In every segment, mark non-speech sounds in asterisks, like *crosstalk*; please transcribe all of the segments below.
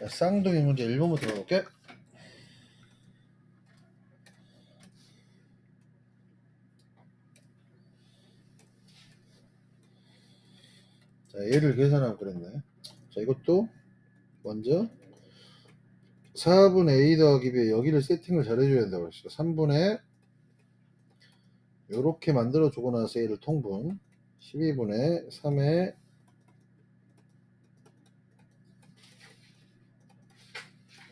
자, 쌍둥이 문제 1번부터 가볼게. 자, 얘를 계산하고 그랬네. 자, 이것도 먼저 4분의 a 더하기 b 여기를 세팅을 잘 해줘야 된다고 그랬어. 3분의 요렇게 만들어 주고 나서 얘를 통분 12분의 3의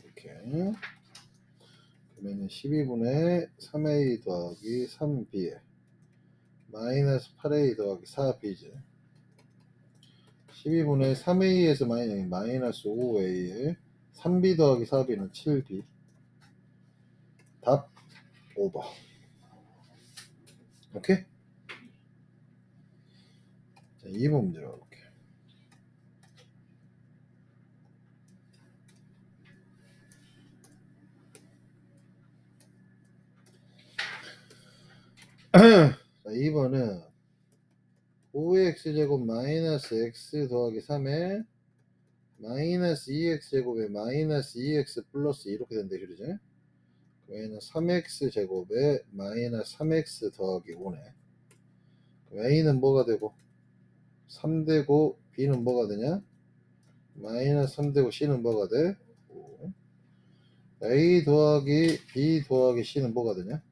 이렇게 그러면 12분의 3a 더하기 3b 마이너스 8a 더하기 4b지. 12분의 3a에서 마이너스, 마이너스 5a에 3b 더하기 4b는 7b 답 5번 오케이? 자 2번 문제 가볼게 자 2번은 5x제곱 마이너스 x 더하기 3에 마이너스 2x제곱에 마이너스 2x 플러스 이렇게 된다 그러지? 그러면 3x 제곱에 마이너스 3x 더하기 5네 그럼 a는 뭐가 되고 3되고 b는 뭐가 되냐? 마이너스 3되고 c는 뭐가 돼? 5 a 더하기 b 더하기 c는 뭐가 되냐?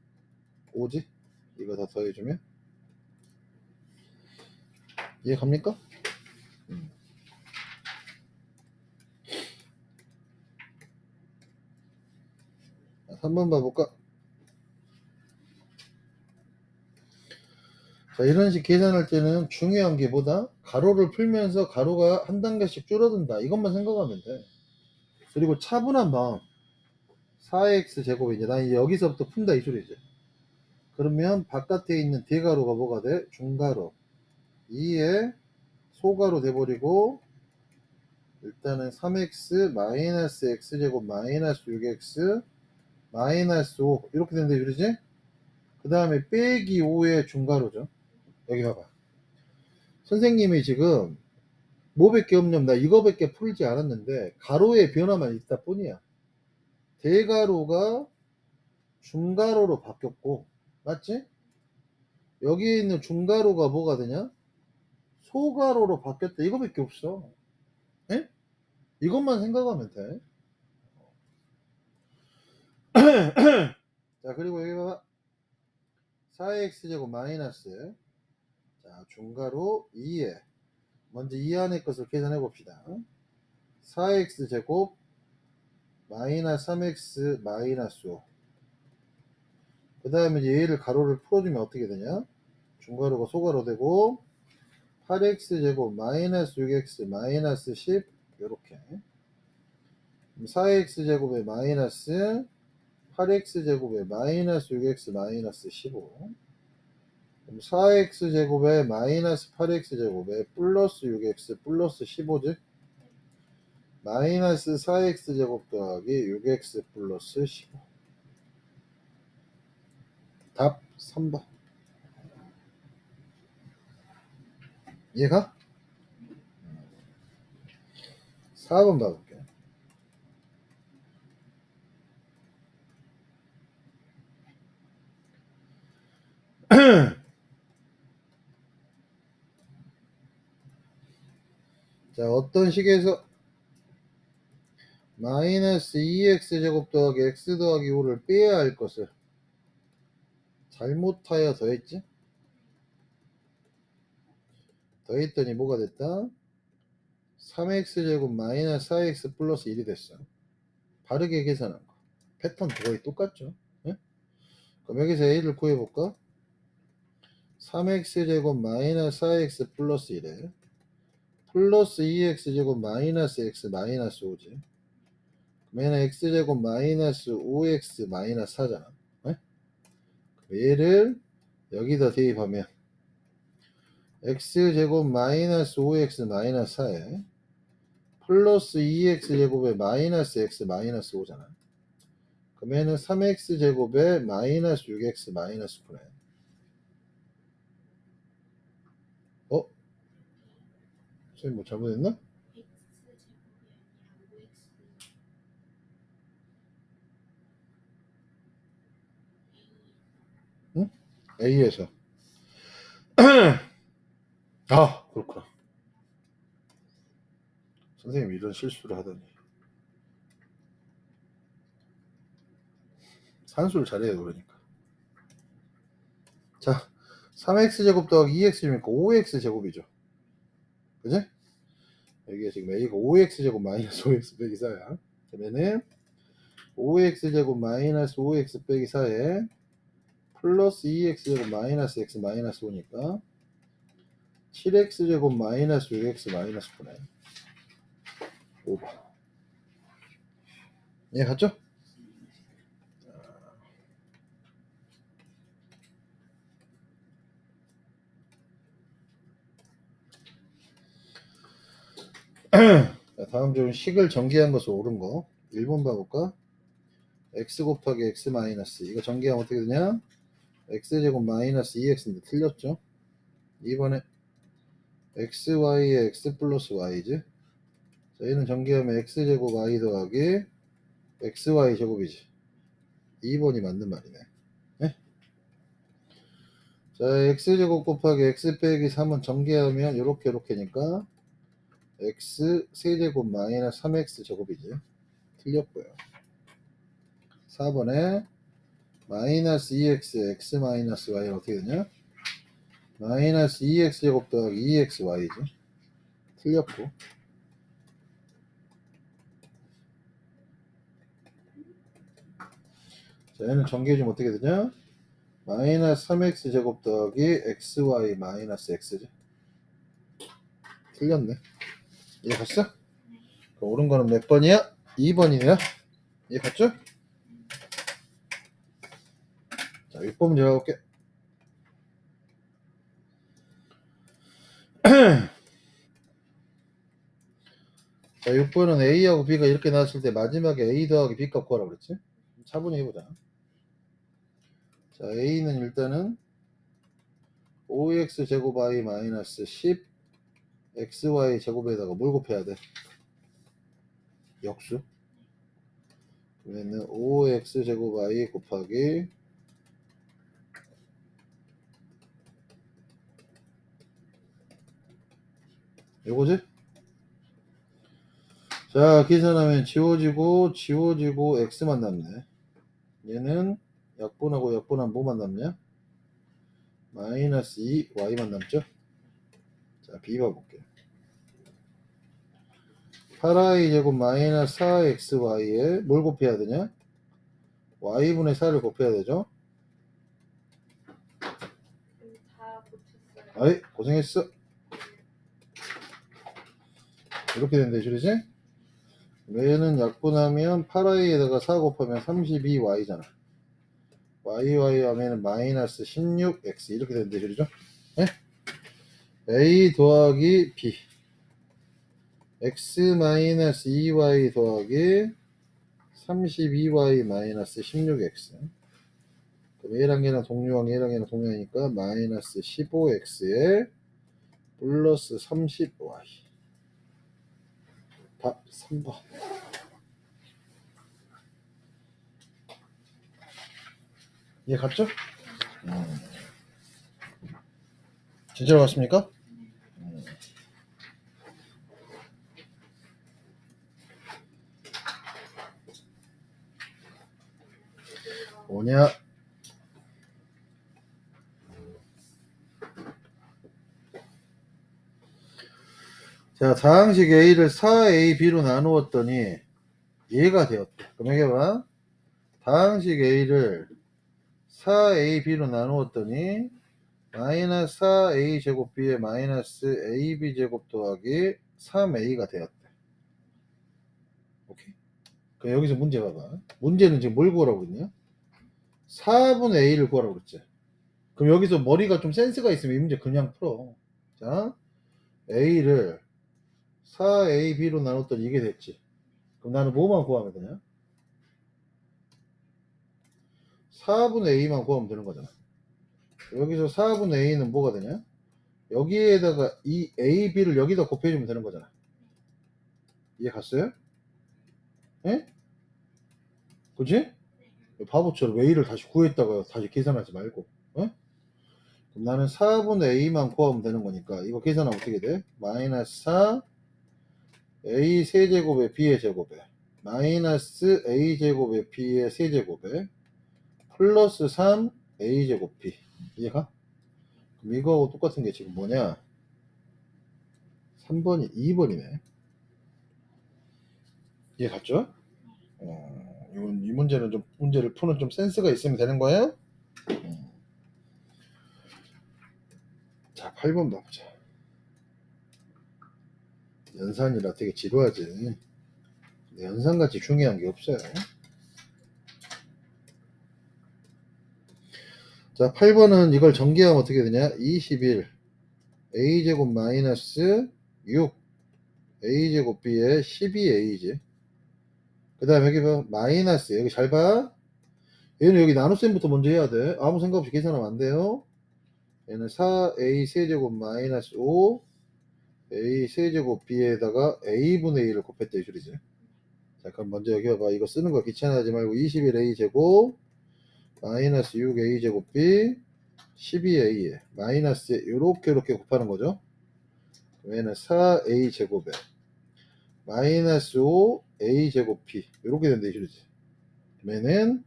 5지? 이거 다 더해주면 이해 갑니까? 음. 3번 봐볼까? 자, 이런 식 계산할 때는 중요한 게 뭐다? 가로를 풀면서 가로가 한 단계씩 줄어든다. 이것만 생각하면 돼. 그리고 차분한 마음. 4x 제곱이 이제 난 여기서부터 푼다 이 소리지. 그러면 바깥에 있는 대가로가 뭐가 돼? 중가로. 2에 소가로 돼버리고 일단은 3x 마이너스 x제곱 마이너스 6x 마이너스 5 이렇게 된다 그러지? 그 다음에 빼기 5의 중가로죠 여기 봐봐 선생님이 지금 뭐밖에 없냐면 나 이거밖에 풀지 않았는데 가로의 변화만 있다 뿐이야 대가로가 중가로로 바뀌었고 맞지? 여기에 있는 중가로가 뭐가 되냐? 소가로로 바뀌었다 이거밖에 없어. 에? 이것만 생각하면 돼. *clears throat* 자 그리고 여기 봐봐. 4x제곱 마이너스. 자 중가로 2에. 먼저 이 안의 것을 계산해 봅시다. 4x제곱 마이너스 3x 마이너스 5 그 다음에 얘를 가로를 풀어주면 어떻게 되냐? 중가로가 소가로 되고 8x제곱 마이너스 6x 마이너스 10 요렇게. 4x제곱에 마이너스 8x제곱에 마이너스 6x 마이너스 15 그럼 4x제곱에 마이너스 8x제곱에 플러스 6x 플러스 15지 마이너스 4x제곱 더하기 6x 플러스 15 답 3번 이해가? 4번 봐볼게 자 어떤 식에서 마이너스 2x 제곱 더하기 x 더하기 5를 빼야 할 것을 잘못 하여 더했지? 더했더니 뭐가 됐다? 3x제곱 마이너스 4x 플러스 1이 됐어. 바르게 계산한 거. 패턴 거의 똑같죠? 예? 그럼 여기서 a를 구해볼까? 3x제곱 마이너스 4x 플러스 1에 플러스 2x제곱 마이너스 x 마이너스 5지. 그러면 x제곱 마이너스 5x 마이너스 4잖아. 예? 얘를 여기다 대입하면 x제곱 마이너스 5x 마이너스 4에 플러스 2x제곱에 마이너스 x 마이너스 5잖아. 그러면은 3x제곱에 마이너스 6x 마이너스 9네. 어? 선생님 뭐 잘못했나? x 제곱이 아니라 5x A에서. *clears throat* 아 그렇구나. 선생님 이런 실수를 하다니. 산수를 잘해요 그러니까. 자 3x제곱 더하기 2x니까? 5x제곱이죠. 그지? 여기에 지금 a가 5x제곱 마이너스 5x 빼기 4야. 그러면은 5x제곱 마이너스 5x 빼기 4에 플러스 2x제곱 마이너스 x 마이너스 5니까 7x제곱 마이너스 6x 마이너스 9네 5번 예 갔죠? 자, 다음 좀 식을 전개한 것을 옳은 거 1번 봐볼까? x 곱하기 x 마이너스 이거 전개하면 어떻게 되냐? X제곱 마이너스 2x인데 틀렸죠? 2번에 xy에 x 플러스 y지. 자 얘는 전개하면 x제곱 y 더하기 xy 제곱이지. 2번이 맞는 말이네. 네? 자 x제곱 곱하기 x 빼기 3은 전개하면 요렇게 요렇게니까 x 세제곱 마이너스 3x 제곱이지. 틀렸고요. 4번에 마이너스 2x x 마이너스 y는 어떻게 되냐? 마이너스 2x 제곱 더하기 2xy지. 틀렸고. 자 얘는 전개해주면 어떻게 되냐? 마이너스 3x 제곱 더하기 xy 마이너스 x지. 틀렸네. 이해 갔어? 그럼 옳은 거는 몇 번이야? 2번이네요. 이해 갔죠? *clears throat* 자 6번 문제 가볼게 자 6번은 A하고 B가 이렇게 나왔을 때 마지막에 A 더하기 B 값 구하라 그랬지? 차분히 해보자 자 A는 일단은 5x 제곱 y 마이너스 10 xy 제곱에다가 뭘 곱해야 돼? 역수 그러면은 5x 제곱 y 곱하기 요거지? 자 계산하면 지워지고 지워지고 x만 남네 얘는 약분하고 약분하면 뭐만 남냐? 마이너스 2 y만 남죠? 자 b 봐볼게요 8i 제곱 마이너스 4xy에 뭘 곱해야 되냐? y분의 4를 곱해야 되죠? 아이 고생했어 이렇게 된대 줄이지? 얘는 약분하면 8i에다가 4 곱하면 32y잖아 yy 하면은 마이너스 16x 이렇게 된대 줄이죠? 네? a 더하기 b x 마이너스 2y 더하기 32y 마이너스 16x 그럼 얘랑 얘랑 동료랑 얘랑 얘랑 동료니까 마이너스 15x에 플러스 30y 답 3번 이해 갔죠? 음. 진짜로 갔습니까? 음. 뭐냐? 자, 다항식 A를 4AB로 나누었더니 얘가 되었대. 그럼 여기 봐. 다항식 A를 4AB로 나누었더니 마이너스 4A 제곱 B에 마이너스 AB 제곱 더하기 3A가 되었대. 오케이? 그 여기서 문제 봐봐. 문제는 지금 뭘 구하라고 했냐? 4분의 A를 구하라고 그랬지. 그럼 여기서 머리가 좀 센스가 있으면 이 문제 그냥 풀어. 자, A를 4AB로 나눴더니 이게 됐지. 그럼 나는 뭐만 구하면 되냐? 4분의 A만 구하면 되는 거잖아. 여기서 4분의 A는 뭐가 되냐? 여기에다가 이 A, B를 여기다 곱해주면 되는 거잖아. 이해 갔어요? 예? 그지? 바보처럼 A를 다시 구했다가 다시 계산하지 말고, 어? 그럼 나는 4분의 a만 구하면 되는 거니까 이거 계산하면 어떻게 돼? 마이너스 4 a 세제곱에 b의 제곱에 마이너스 a 제곱에 b의 세제곱에 플러스 3 a 제곱 b 이해가? 그럼 이거하고 똑같은 게 지금 뭐냐? 3번이 2번이네. 이해 갔죠? 어, 이건 이 문제는 좀 문제를 푸는 좀 센스가 있으면 되는 거예요? 음. 자, 8번 봐보자. 연산이라 되게 지루하지. 연산같이 중요한 게 없어요. 자, 8번은 이걸 전개하면 어떻게 되냐? 21 a제곱 마이너스 6 a제곱 b에 12a지. 그 다음에 여기 봐. 마이너스 여기 잘 봐. 얘는 여기 나눗셈부터 먼저 해야 돼. 아무 생각 없이 계산하면 안 돼요. 얘는 4a 세제곱 마이너스 5 a 세제곱 b에다가 a분의 1을 곱했다 이 소리지. 자 그럼 먼저 여기 봐봐. 이거 쓰는 거 귀찮아하지 말고 21a 제곱 마이너스 6a 제곱 b 12a에 마이너스 요렇게 요렇게 곱하는 거죠. 얘는 4a 제곱에 마이너스 5a 제곱 b 요렇게 된다 이 소리지. 그러면은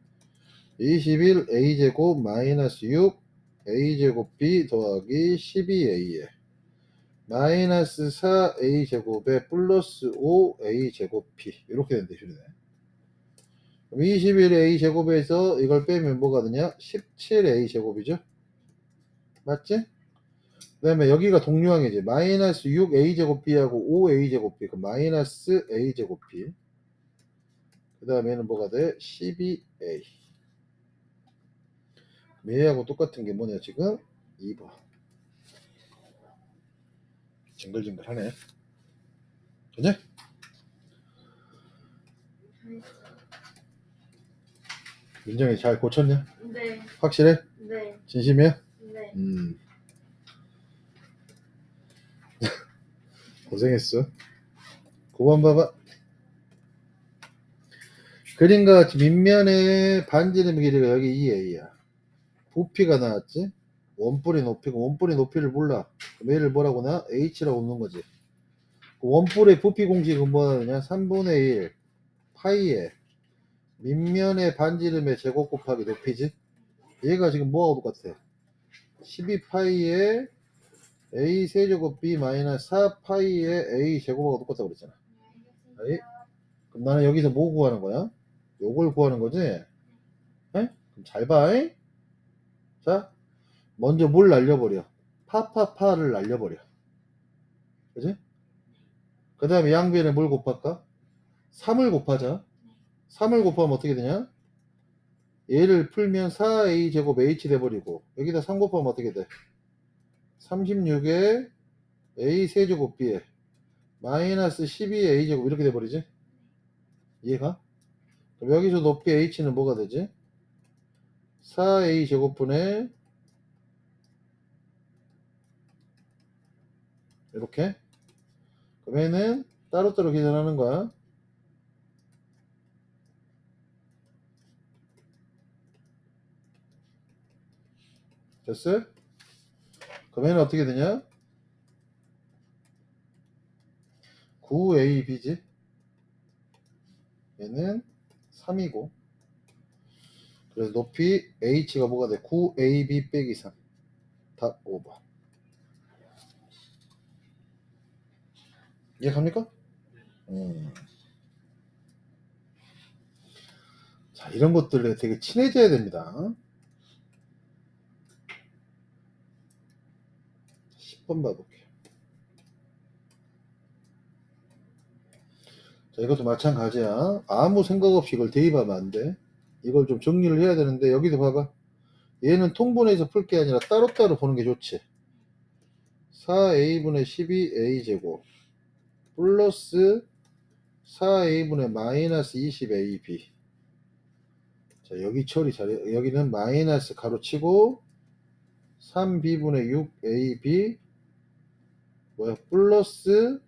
21 a 제곱 마이너스 6 a 제곱 b 더하기 12a에 마이너스 4 a 제곱에 플러스 5 a 제곱 b 이렇게 된다 이 소리네. 그럼 21 a 제곱에서 이걸 빼면 뭐가 되냐? 17 a 제곱이죠. 맞지? 그 다음에 여기가 동류항이지. 마이너스 6a 제곱 b하고 5a 제곱 b. 그 마이너스 a 제곱 b. 그 다음에는 뭐가 돼? 12a. 얘하고 똑같은 게 뭐냐 지금? 2번. 징글징글하네. 그지? 민정이 잘 고쳤냐? 네, 확실해? 네, 진심이야? 네. 음. 고생했어. 9번 봐봐. 그림과 같이 밑면의 반지름 길이가 여기 2a야. 부피가 나왔지? 원뿔이 높이고 원뿔이 높이를 몰라. 그럼 얘를 뭐라고 나? h라고 놓는 거지. 그 원뿔의 부피 공식은 뭐냐? 3분의 1 파이에 밑면의 반지름의 제곱 곱하기 높이지? 얘가 지금 뭐하고 똑같아? 12파이에 a 세제곱 b 마이너스 4파이에 a 제곱하고 똑같다고 그랬잖아. 아이. 그럼 나는 여기서 뭐 구하는 거야? 요걸 구하는 거지? 에? 그럼 잘 봐. 잉? 자, 먼저 뭘 날려버려? 파파파를 날려버려. 그지? 그 다음에 양변에 뭘 곱할까? 3을 곱하자. 3을 곱하면 어떻게 되냐? 얘를 풀면 4a 제곱 h 돼버리고 여기다 3 곱하면 어떻게 돼? 36에 a 세제곱 b에 마이너스 12a 제곱 이렇게 돼버리지? 이해가? 그럼 여기서 높이 h는 뭐가 되지? 4a 제곱분의 이렇게 그러면은 따로따로 계산하는 거야 됐어요? 그러면 어떻게 되냐? 9ab지 얘는 3이고 그래서 높이 h가 뭐가 돼? 9ab 빼기 3 답 5번 이해 갑니까? 음. 자 이런 것들에 되게 친해져야 됩니다. 10번 봐볼게요. 자 이것도 마찬가지야. 아무 생각 없이 이걸 대입하면 안 돼. 이걸 좀 정리를 해야 되는데 여기도 봐봐. 얘는 통분해서 풀 게 아니라 따로따로 보는 게 좋지. 4a분의 12a 제곱 플러스 4a분의 마이너스 20ab 자 여기 처리 잘해 여기는 마이너스 가로치고 3b분의 6ab 뭐야? 플러스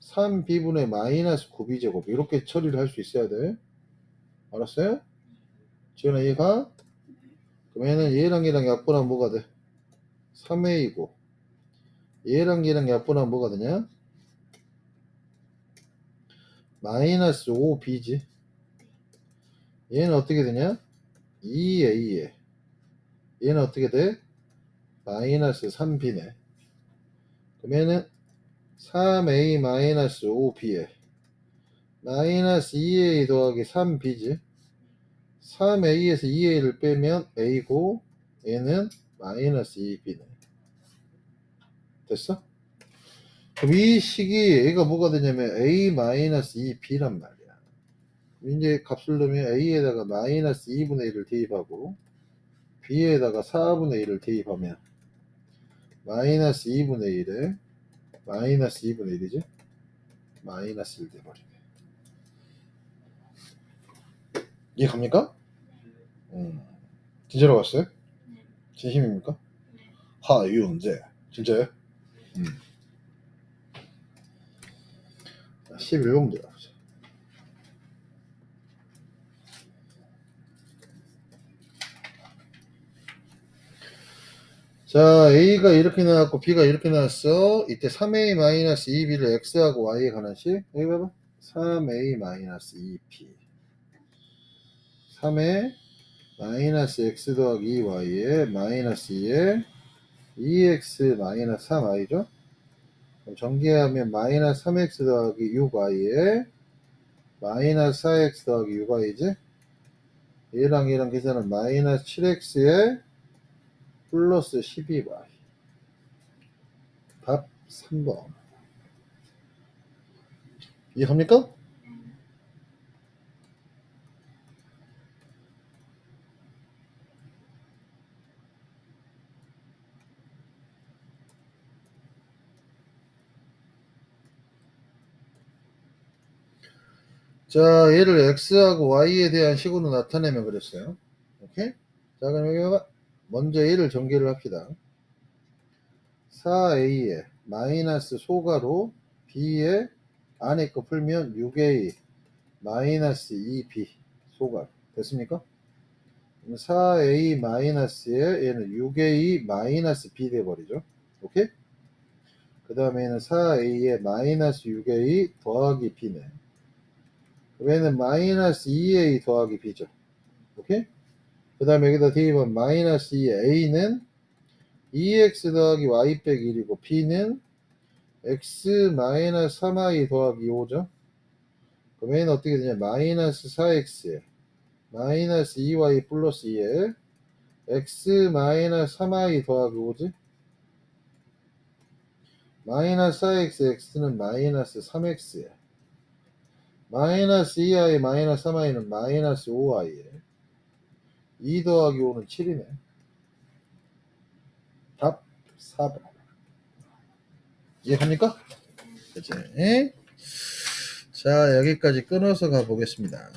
3b분의 마이너스 9b제곱. 이렇게 처리를 할 수 있어야 돼. 알았어요? 지현아 얘가? 그러면은 얘랑 얘랑 약분하면 뭐가 돼? 3a고. 얘랑 얘랑 약분하면 뭐가 되냐? 마이너스 5b지. 얘는 어떻게 되냐? 2a에 얘는 어떻게 돼? 마이너스 3b네. 그러면은 3a 마이너스 5b에 마이너스 2a 더하기 3b지. 3a에서 2a를 빼면 a고 얘는 마이너스 2b네. 됐어? 그럼 이 식이 얘가 뭐가 되냐면 a 마이너스 2b란 말이야. 이제 값을 넣으면 a에다가 마이너스 2분의 1을 대입하고 b에다가 4분의 1을 대입하면 마이너스 2분의 1에 마이너스 2분의 1이지? 마이너스 1 돼버리네. 이해 갑니까? 음. 진짜로 왔어요? 네. 진심입니까? 네. 하윤재. 진짜요? 음. 11번 문제 가보자. 자, A가 이렇게 나왔고 B가 이렇게 나왔어. 이때 3A 마이너스 2B를 X하고 Y에 관한 식. 여기 봐봐. 3A 마이너스 2B. 3에 마이너스 X 더하기 2Y에 마이너스 2에 2X 마이너스 3Y죠. 전개하면 마이너스 3X 더하기 6Y에 마이너스 4X 더하기 6Y지. 얘랑 얘랑 계산은 마이너스 7X에 플러스 12y. 답 3번. 이해합니까? 자, 얘를 x하고 y에 대한 식으로 나타내면 그랬어요. 오케이? 자, 그럼 여기 봐봐. 먼저 얘를 전개를 합시다. 4a에 마이너스 소가로 b에 안에 거 풀면 6a 마이너스 2b 소가 됐습니까? 그럼 4a 마이너스에 얘는 6a 마이너스 b 돼버리죠. 오케이? 그 다음에 얘는 4a에 마이너스 6a 더하기 b네. 얘는 마이너스 2a 더하기 b죠. 오케이? 그 다음에 여기다 대입하면 마이너스 2의 a는 2x 더하기 y 빼기 1이고 b는 x 마이너스 3y 더하기 5죠. 그럼 얘는 어떻게 되냐 마이너스 4x에 마이너스 2y 플러스 2에 x 마이너스 3y 더하기 5지. 마이너스 4x x는 마이너스 3x에 마이너스 2y 마이너스 3y는 마이너스 5y에 2 더하기 5는 7이네. 답 4번. 이해합니까? 그치? 자, 여기까지 끊어서 가보겠습니다.